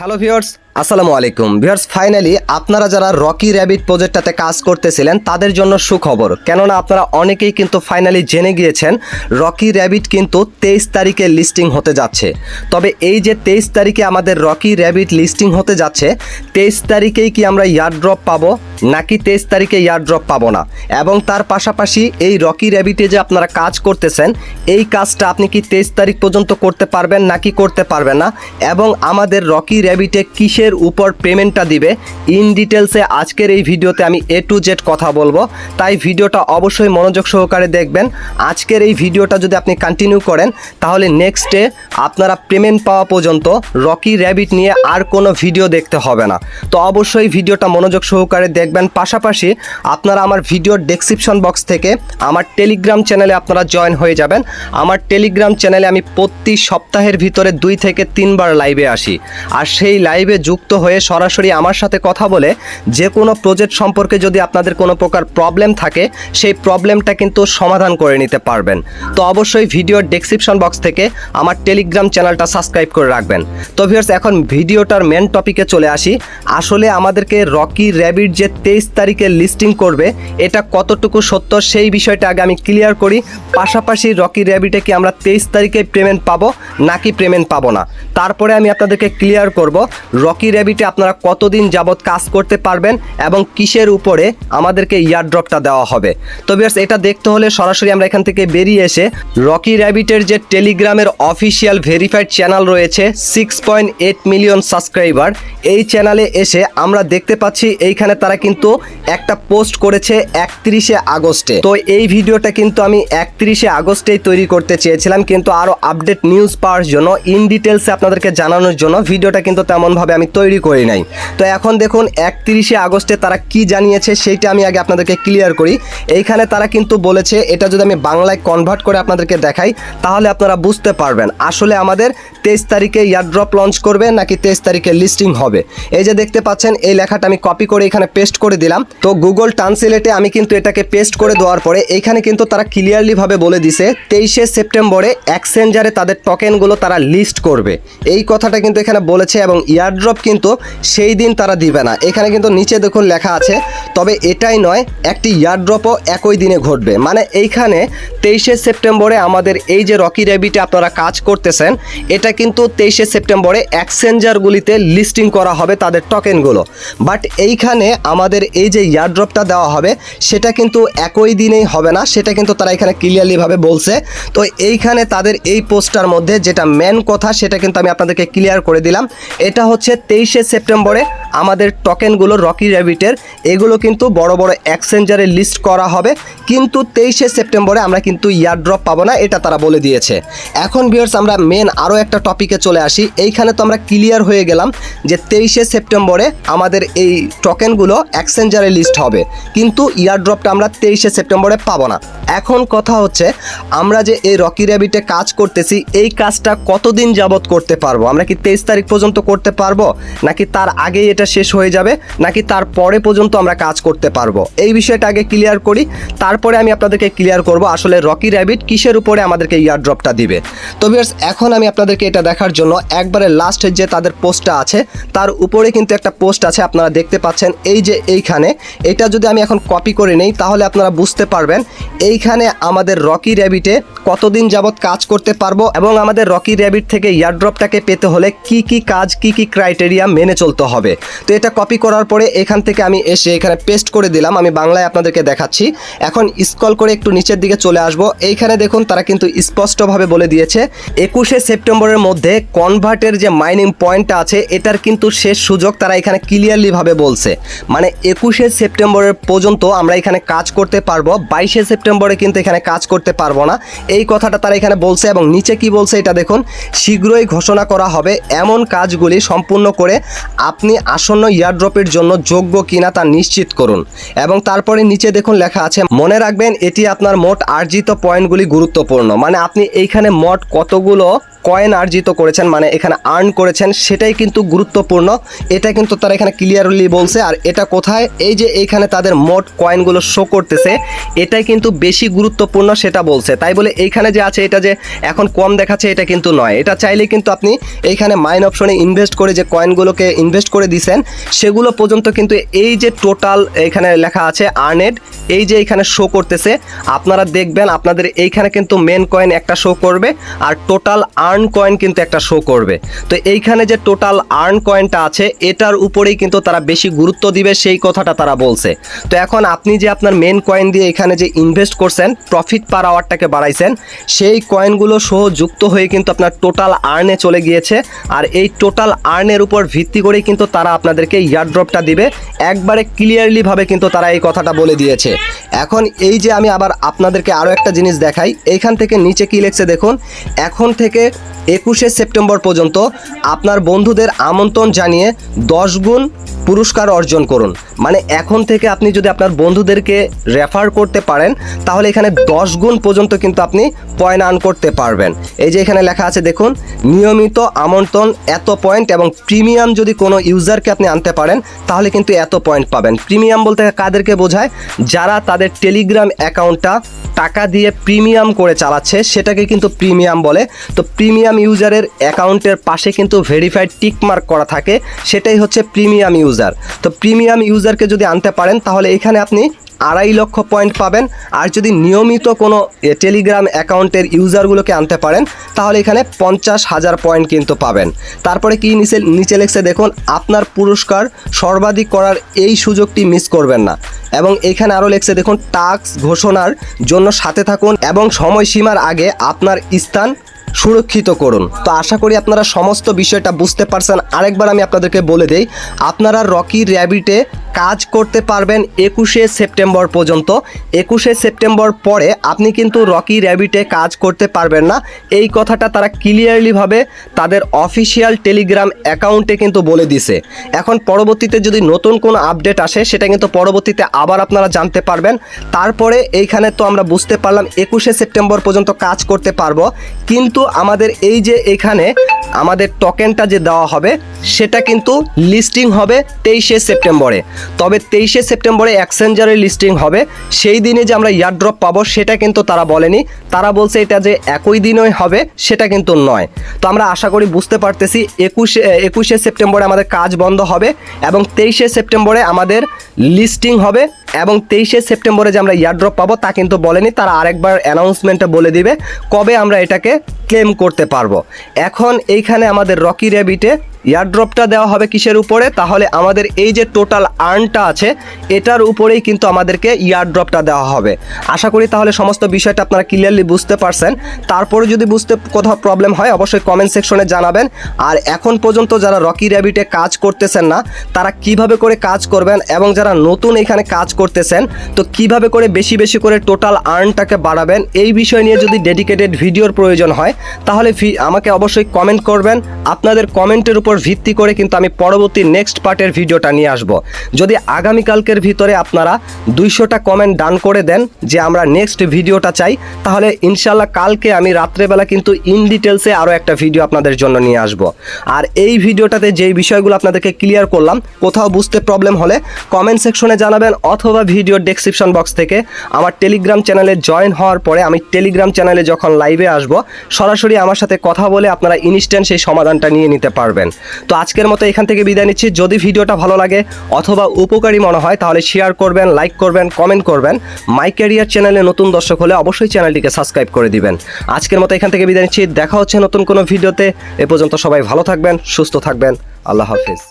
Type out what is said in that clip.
Hello viewers আসসালামু আলাইকুম viewers finally আপনারা যারা রকি র্যাবিট প্রজেক্টটাতে কাজ করতেছিলেন, তাদের জন্য সুখবর। কেননা আপনারা অনেকেই কিন্তু ফাইনালি জেনে গিয়েছেন রকি র্যাবিট কিন্তু তেইশ তারিখে লিস্টিং হতে যাচ্ছে। তবে এই যে তেইশ তারিখে আমাদের রকি র্যাবিট লিস্টিং হতে যাচ্ছে, তেইশ তারিখেই কি আমরা ইয়ারড্রপ পাবো? নাকি তেইশ তারিখে ইয়ার ড্রপ পাবো না? এবং তার পাশাপাশি এই রকি র্যাবিটে যে আপনারা কাজ করতেছেন, এই কাজটা আপনি কি তেইশ তারিখ পর্যন্ত করতে পারবেন নাকি করতে পারবেন না? এবং আমাদের রকি র্যাবিটে কিসের উপর পেমেন্টটা দিবে? ইন ডিটেলসে আজকের এই ভিডিওতে আমি এ টু জেড কথা বলব। তাই ভিডিওটা অবশ্যই মনোযোগ সহকারে দেখবেন। আজকের এই ভিডিওটা যদি আপনি কন্টিনিউ করেন, তাহলে নেক্সট ডে আপনারা পেমেন্ট পাওয়া পর্যন্ত রকি র্যাবিট নিয়ে আর কোনো ভিডিও দেখতে হবে না। তো অবশ্যই ভিডিওটা মনোযোগ সহকারে দেখবেন। পাশাপাশি আপনারা আমার ভিডিওর ডেসক্রিপশন বক্স থেকে আমার টেলিগ্রাম চ্যানেলে আপনারা জয়েন হয়ে যাবেন। আমার টেলিগ্রাম চ্যানেলে আমি প্রতি সপ্তাহের ভিতরে দুই থেকে তিনবার লাইভে আসি। আর সেই লাইভে যুক্ত হয়ে সরাসরি আমার সাথে কথা বলে যে কোনো প্রজেক্ট সম্পর্কে যদি আপনাদের কোনো প্রকার প্রবলেম থাকে, সেই প্রবলেমটা কিন্তু সমাধান করে নিতে পারবেন। তো অবশ্যই ভিডিওর ডেসক্রিপশন বক্স থেকে আমার টেলিগ্রাম চ্যানেলটা সাবস্ক্রাইব করে রাখবেন। তো ভিউয়ার্স এখন ভিডিওটার মেন টপিকে চলে আসি। আসলে আমাদেরকে রকি র্যাবিট যে তেইশ তারিখে লিস্টিং করবে। এটা কতটুকু সত্য সেই বিষয়টা আগে আমি ক্লিয়ার করি। পাশাপাশি রকি র্যাবিটে কি আমরা তেইশ তারিখে পেমেন্ট পাবো, নাকি পেমেন্ট পাবো না? তারপরে আমি আপনাদেরকে ক্লিয়ার করব, রকি র্যাবিটে আপনারা কতদিন যাবৎ কাজ করতে পারবেন এবং কিসের উপরে আমাদেরকে ইয়ার ড্রপটা দেওয়া হবে। তো বিয়ার্স এটা দেখতে হলে সরাসরি আমরা এখান থেকে বেরিয়ে এসে রকি র্যাবিটের যে টেলিগ্রামের অফিসিয়াল ভেরিফাইড চ্যানেল রয়েছে six point eight million subscriber এই চ্যানেলে এসে আমরা দেখতে পাচ্ছি এইখানে তারা কিন্তু একটা পোস্ট করেছে একত্রিশে আগস্টে। তো এই ভিডিওটা কিন্তু আমি একত্রিশে আগস্টেই তৈরি করতে চেয়েছিলাম, কিন্তু আরও আপডেট নিউজ পাওয়ার জন্য ইন ডিটেলসে আপনাদেরকে জানানোর জন্য ভিডিওটা কিন্তু তেমনভাবে আমি তৈরি করি নাই। তো এখন দেখুন, একত্রিশে আগস্টে তারা কি জানিয়েছে সেইটা আমি আগে আপনাদেরকে ক্লিয়ার করি। এইখানে তারা কিন্তু বলেছে, এটা যদি আমি বাংলায় কনভার্ট করে আপনাদেরকে দেখাই, তাহলে আপনারা বুঝতে পারবেন, আসলে আমাদের তেইশ তারিখে ইয়ারড্রপ লঞ্চ করবে নাকি তেইশ তারিখে লিস্টিং হবে। এই যে দেখতে পাচ্ছেন, এই লেখাটা আমি কপি করে এখানে পেস্ট করে দিলাম। তো গুগল ট্রান্সলেটে আমি কিন্তু এটাকে পেস্ট করে দেওয়ার পরে এইখানে কিন্তু তারা ক্লিয়ারলি ভাবে বলে দিছে, তেইশে সেপ্টেম্বরে এক্সচেঞ্জারে তাদের টোকেনগুলো তারা লিস্ট করবে। এই কথাটা কিন্তু এখানে বলেছে এবং ইয়ারড্রপ কিন্তু সেই দিন তারা দিবে না। এখানে কিন্তু নিচে দেখুন লেখা আছে, তবে এটাই নয়, একটি ইয়ারড্রপও একই দিনে ঘটবে। মানে এইখানে তেইশে সেপ্টেম্বরে আমাদের এই যে রকি র্যাবিটে আপনারা কাজ করতেছেন, এটা কিন্তু তেইশে সেপ্টেম্বরে এক্সচেঞ্জারগুলিতে লিস্টিং করা হবে তাদের টোকেনগুলো বাট এইখানে আমাদের এই যে ইয়ারড্রপটা দেওয়া হবে, সেটা কিন্তু একই দিনেই হবে না, সেটা কিন্তু তারা এখানে ক্লিয়ারলিভাবে বলছে। তো এইখানে তাদের এই পোস্টার মধ্যে যেটা মেন কথা, সেটা কিন্তু আমি আপনাদেরকে ক্লিয়ার করে দিলাম। এটা হচ্ছে তেইশে সেপ্টেম্বরে আমাদের টোকেনগুলো রকি র্যাবিটের এগুলো কিন্তু বড় বড় এক্সচেঞ্জারে লিস্ট করা হবে। কিন্তু তেইশে সেপ্টেম্বরে আমরা কিন্তু ইয়ারড্রপ পাবো না, এটা তারা বলে দিয়েছে। এখন ভিউয়ার্স আমরা মেন আরও একটা টপিকে চলে আসি। এইখানে তো আমরা ক্লিয়ার হয়ে গেলাম যে তেইশে সেপ্টেম্বরে আমাদের এই টোকেনগুলো এক্সচেঞ্জারে লিস্ট হবে। কিন্তু ইয়ারড্রপটা আমরা তেইশে সেপ্টেম্বরে পাবো না। এখন কথা হচ্ছে, আমরা যে এই রকি র্যাবিটে কাজ করতেছি, এই কাজটা কতদিন যাবত করতে পারব? আমরা কি তেইশ তারিখ পর্যন্ত করতে পারব? নাকি তার আগেই এটা শেষ হয়ে যাবে? নাকি তার পরে পর্যন্ত আমরা কাজ করতে পারব? এই বিষয়টা আগে ক্লিয়ার করি, তারপরে আমি আপনাদেরকে ক্লিয়ার করব আসলে রকি র্যাবিট কিসের উপরে আমাদেরকে ইয়ারড্রপটা দিবে। তো ভিউয়ার্স এখন আমি আপনাদেরকে এটা দেখার জন্য একবারে লাস্টের যে তাদের পোস্টটা আছে, তার উপরে কিন্তু একটা পোস্ট আছে, আপনারা দেখতে পাচ্ছেন। এই যে এইখানে, এটা যদি আমি এখন কপি করে নেই, তাহলে আপনারা বুঝতে পারবেন এইখানে আমাদের রকি র্যাবিটে কতদিন যাবৎ কাজ করতে পারব এবং আমাদের রকি র্যাবিট থেকে ইয়ারড্রপটাকে পেতে হলে কি কি কাজ, কি কি ক্রাইটেরিয়া মেনে চলতে হবে। তো এটা কপি করার পরে এখান থেকে আমি এসে এখানে পেস্ট করে দিলাম, আমি বাংলায় আপনাদেরকে দেখাচ্ছি। এখন স্কল করে একটু নিচের দিকে চলে আসব। এইখানে দেখুন, তারা কিন্তু স্পষ্টভাবে বলে দিয়েছে, একুশে সেপ্টেম্বরের মধ্যে কনভার্টের যে মাইনিং পয়েন্টটা আছে, এটার কিন্তু শেষ সুযোগ তারা এখানে ক্লিয়ারলিভাবে বলছে। মানে একুশে সেপ্টেম্বরের পর্যন্ত আমরা এখানে কাজ করতে পারব, বাইশে সেপ্টেম্বরে কিন্তু এখানে কাজ করতে পারব না। এই কথাটা তারা এখানে বলছে এবং নিচে কি বলছে এটা দেখুন। শীঘ্রই ঘোষণা করা হবে। এমন কাজগুলি সম্পূর্ণ করে আপনি আসন্ন ইয়ারড্রপের জন্য যোগ্য কিনা তা নিশ্চিত করুন। এবং তারপরে নিচে দেখুন লেখা আছে, মনে রাখবেন, এটি আপনার মোট আর্জিত পয়েন্টগুলি গুরুত্বপূর্ণ। মানে আপনি এইখানে মোট কতগুলো কয়েন আর্জিত করেছেন মানে এখানে আর্ন করেছেন, সেটাই কিন্তু গুরুত্বপূর্ণ। এটা কিন্তু তারা এখানে ক্লিয়ারলি বলছে, আর এটা কোথায়? এই যে এইখানে তাদের মোট কয়েনগুলো শো করতেছে, এটাই কিন্তু বেশি গুরুত্বপূর্ণ সেটা বলছে। তাই বলে এইখানে যে আছে, এটা যে এখন কম দেখাচ্ছে, এটা কিন্তু নয়। এটা চাইলে কিন্তু আপনি এইখানে মাইন অপশনে ইনভেস্ট করে যে কয়েনগুলোকে ইনভেস্ট করে দিছেন, সেগুলো পর্যন্ত কিন্তু এই যে টোটাল এখানে লেখা আছে আর্নেড এই যে এখানে শো করতেছে, আপনারা দেখবেন আপনাদের এইখানে কিন্তু মেন কয়েন একটা শো করবে আর টোটাল আর্ন কয়েন কিন্তু একটা শো করবে। তো এইখানে যে টোটাল আর্ন কয়েনটা আছে, এটার উপরেই কিন্তু তারা বেশি গুরুত্ব দিবে, সেই কথাটা তারা বলছে। তো এখন আপনি যে আপনার মেন কয়েন দিয়ে এখানে যে ইনভেস্ট করছেন প্রফিট পার আওয়ারটাকে বাড়াইছেন, সেই কয়েনগুলো সহ যুক্ত হয়ে কিন্তু আপনার টোটাল আর্নে চলে গিয়েছে আর এই টোটাল আর্নের উপর ভিত্তি করেই কিন্তু তারা আপনাদেরকে ইয়ারড্রপটা দিবে। একবারে ক্লিয়ারলি ভাবে কিন্তু তারা এই কথাটা বলে দিয়েছে। এখন এই যে আমি আবার আপনাদেরকে আরও একটা জিনিস দেখাই, এইখান থেকে নিচে কি লেখছে দেখুন, এখন থেকে একুশে সেপ্টেম্বর পর্যন্ত আপনার বন্ধুদের আমন্ত্রণ জানিয়ে দশ গুণ পুরস্কার অর্জন করুন। মানে এখন থেকে আপনি যদি আপনার বন্ধুদেরকে রেফার করতে পারেন, তাহলে এখানে দশ গুণ পর্যন্ত কিন্তু আপনি পয়েন্ট আর্ন করতে পারবেন। এই যে এখানে লেখা আছে দেখুন, নিয়মিত আমন্ত্রণ এত পয়েন্ট এবং প্রিমিয়াম যদি কোনো ইউজারকে আপনি আনতে পারেন, তাহলে কিন্তু এত পয়েন্ট পাবেন। প্রিমিয়াম বলতে কাদেরকে বোঝায়? যারা তাদের টেলিগ্রাম অ্যাকাউন্টটা টাকা দিয়ে প্রিমিয়াম করে চালাচ্ছে, সেটাকে কিন্তু প্রিমিয়াম বলে। তো প্রিমিয়াম ইউজারের অ্যাকাউন্টের পাশে কিন্তু ভেরিফাইড টিকমার্ক করা থাকে, সেটাই হচ্ছে প্রিমিয়াম ইউজার। তো প্রিমিয়াম ইউজারকে যদি আনতে পারেন, তাহলে এখানে আপনি আড়াই লক্ষ পয়েন্ট পাবেন। আর যদি নিয়মিত কোনো টেলিগ্রাম অ্যাকাউন্টের ইউজারগুলোকে আনতে পারেন, তাহলে এখানে পঞ্চাশ হাজার পয়েন্ট কিন্তু পাবেন। তারপরে কি নিচে নিচে লেখছে, দেখুন, আপনার পুরস্কার সর্বাধিক করার এই সুযোগটি মিস করবেন না। এবং এখানে আরও লেখছে, দেখুন টাস্ক ঘোষণার জন্য সাথে থাকুন এবং সময়সীমার আগে আপনার স্থান সুরক্ষিত করুন। তো আশা করি আপনারা সমস্ত বিষয়টা বুঝতে পারছেন। আরেকবার আমি আপনাদেরকে বলে দেই, আপনারা রকি র্যাবিটে কাজ করতে পারবেন একুশে সেপ্টেম্বর পর্যন্ত। একুশে সেপ্টেম্বর পরে আপনি কিন্তু রকি র্যাবিটে কাজ করতে পারবেন না। এই কথাটা তারা ক্লিয়ারলিভাবে তাদের অফিসিয়াল টেলিগ্রাম অ্যাকাউন্টে কিন্তু বলে দিছে এখন পরবর্তীতে যদি নতুন কোনো আপডেট আসে, সেটা কিন্তু পরবর্তীতে আবার আপনারা জানতে পারবেন। তারপরে এইখানে তো আমরা বুঝতে পারলাম একুশে সেপ্টেম্বর পর্যন্ত কাজ করতে পারব। কিন্তু আমাদের এই যে এখানে আমাদের টোকেনটা যে দেওয়া হবে, সেটা কিন্তু লিস্টিং হবে তেইশে সেপ্টেম্বরে। তবে তেইশে সেপ্টেম্বরে এক্সচেঞ্জারের লিস্টিং হবে। সেই দিনে যে আমরা ইয়ারড্রপ পাবো, সেটা কিন্তু তারা বলেনি। তারা বলছে এটা যে একই দিনই হবে, সেটা কিন্তু নয়। তো আমরা আশা করি বুঝতে পারতেছি, একুশে একুশে সেপ্টেম্বরে আমাদের কাজ বন্ধ হবে এবং তেইশে সেপ্টেম্বরে আমাদের লিস্টিং হবে এবং তেইশে সেপ্টেম্বরে যে আমরা ইয়ারড্রপ পাবো, তা কিন্তু বলেনি। তারা আরেকবার অ্যানাউন্সমেন্টে বলে দিবে কবে আমরা এটাকে ক্লেম করতে পারব। এখন এইখানে আমাদের রকি র্যাবিটে ইয়ারড্রপটা দেওয়া হবে কিসের উপরে? তাহলে আমাদের এই যে টোটাল আর্নটা আছে, এটার উপরেই কিন্তু আমাদেরকে ইয়ারড্রপটা দেওয়া হবে। আশা করি তাহলে সমস্ত বিষয়টা আপনারা ক্লিয়ারলি বুঝতে পারছেন। তারপরে যদি বুঝতে কোথাও প্রবলেম হয়, অবশ্যই কমেন্ট সেকশনে জানাবেন। আর এখন পর্যন্ত যারা রকি র্যাবিটে কাজ করতেছেন না, তারা কীভাবে করে কাজ করবেন এবং যারা নতুন এখানে কাজ করতেছেন, তো কীভাবে করে বেশি বেশি করে টোটাল আর্নটাকে বাড়াবেন, এই বিষয় নিয়ে যদি ডেডিকেটেড ভিডিওর প্রয়োজন হয়, তাহলে আমাকে অবশ্যই কমেন্ট করবেন। আপনাদের কমেন্টের উপর ভিত্তি করে কিন্তু আমি পরবর্তী নেক্সট পার্টের ভিডিওটা নিয়ে আসব। যদি আগামীকালকের ভিতরে আপনারা দুইশোটা কমেন্ট ডান করে দেন যে আমরা নেক্সট ভিডিওটা চাই, তাহলে ইনশাল্লাহ কালকে আমি রাত্রেবেলা কিন্তু ইন ডিটেলসে আরও একটা ভিডিও আপনাদের জন্য নিয়ে আসব। আর এই ভিডিওটাতে যেই বিষয়গুলো আপনাদেরকে ক্লিয়ার করলাম, কোথাও বুঝতে প্রবলেম হলে কমেন্ট সেকশনে জানাবেন অথবা ভিডিওর ডেসক্রিপশন বক্স থেকে। আমার টেলিগ্রাম চ্যানেলে জয়েন হওয়ার পরে আমি টেলিগ্রাম চ্যানেলে যখন লাইভে আসব, সরাসরি আমার সাথে কথা বলে আপনারা ইনস্ট্যান্ট সেই সমাধানটা নিয়ে নিতে পারবেন। তো আজকের মতো এখান থেকে বিদায় নিচ্ছি। যদি ভিডিওটা ভালো লাগে অথবা উপকারী মনে হয়, তাহলে শেয়ার করবেন লাইক করবেন কমেন্ট করবেন। মাই ক্যারিয়ার চ্যানেলে নতুন দর্শক হলে অবশ্যই চ্যানেলটিকে সাবস্ক্রাইব করে দিবেন। আজকের মতো এখান থেকে বিদায় নিচ্ছি। দেখা হচ্ছে নতুন কোনো ভিডিওতে। এ পর্যন্ত সবাই ভালো থাকবেন, সুস্থ থাকবেন। আল্লাহ হাফিজ।